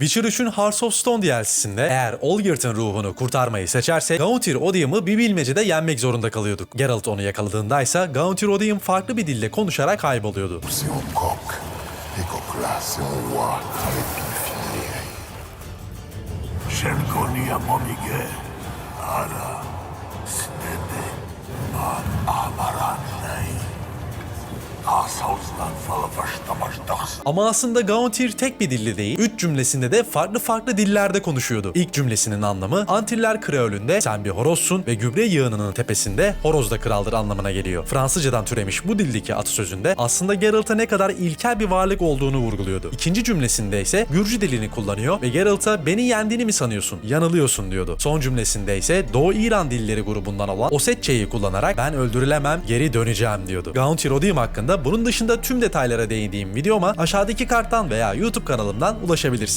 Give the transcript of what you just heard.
Witcher 3'ün Hearts of Stone DLC'sinde eğer Olgirt'in ruhunu kurtarmayı seçerse Gauntyr Odium'u bir bilmecede yenmek zorunda kalıyorduk. Geralt onu yakaladığındaysa Gauntyr Odium farklı bir dille konuşarak kayboluyordu. Coq Ama aslında Gauntyr tek bir dilli değil, üç cümlesinde de farklı farklı dillerde konuşuyordu. İlk cümlesinin anlamı Antiller Kreolünde sen bir horozsun ve gübre yığınının tepesinde horoz da kraldır anlamına geliyor. Fransızcadan türemiş bu dildeki atasözünde aslında Geralt'a ne kadar ilkel bir varlık olduğunu vurguluyordu. İkinci cümlesinde ise Gürcü dilini kullanıyor ve Geralt'a beni yendiğini mi sanıyorsun? Yanılıyorsun diyordu. Son cümlesinde ise Doğu İran dilleri grubundan olan Osetçe'yi kullanarak ben öldürülemem geri döneceğim diyordu. Gauntyr Odium hakkında bunun dışında tüm detaylara değindiğim videoma aşağıdaki karttan veya YouTube kanalımdan ulaşabilirsiniz.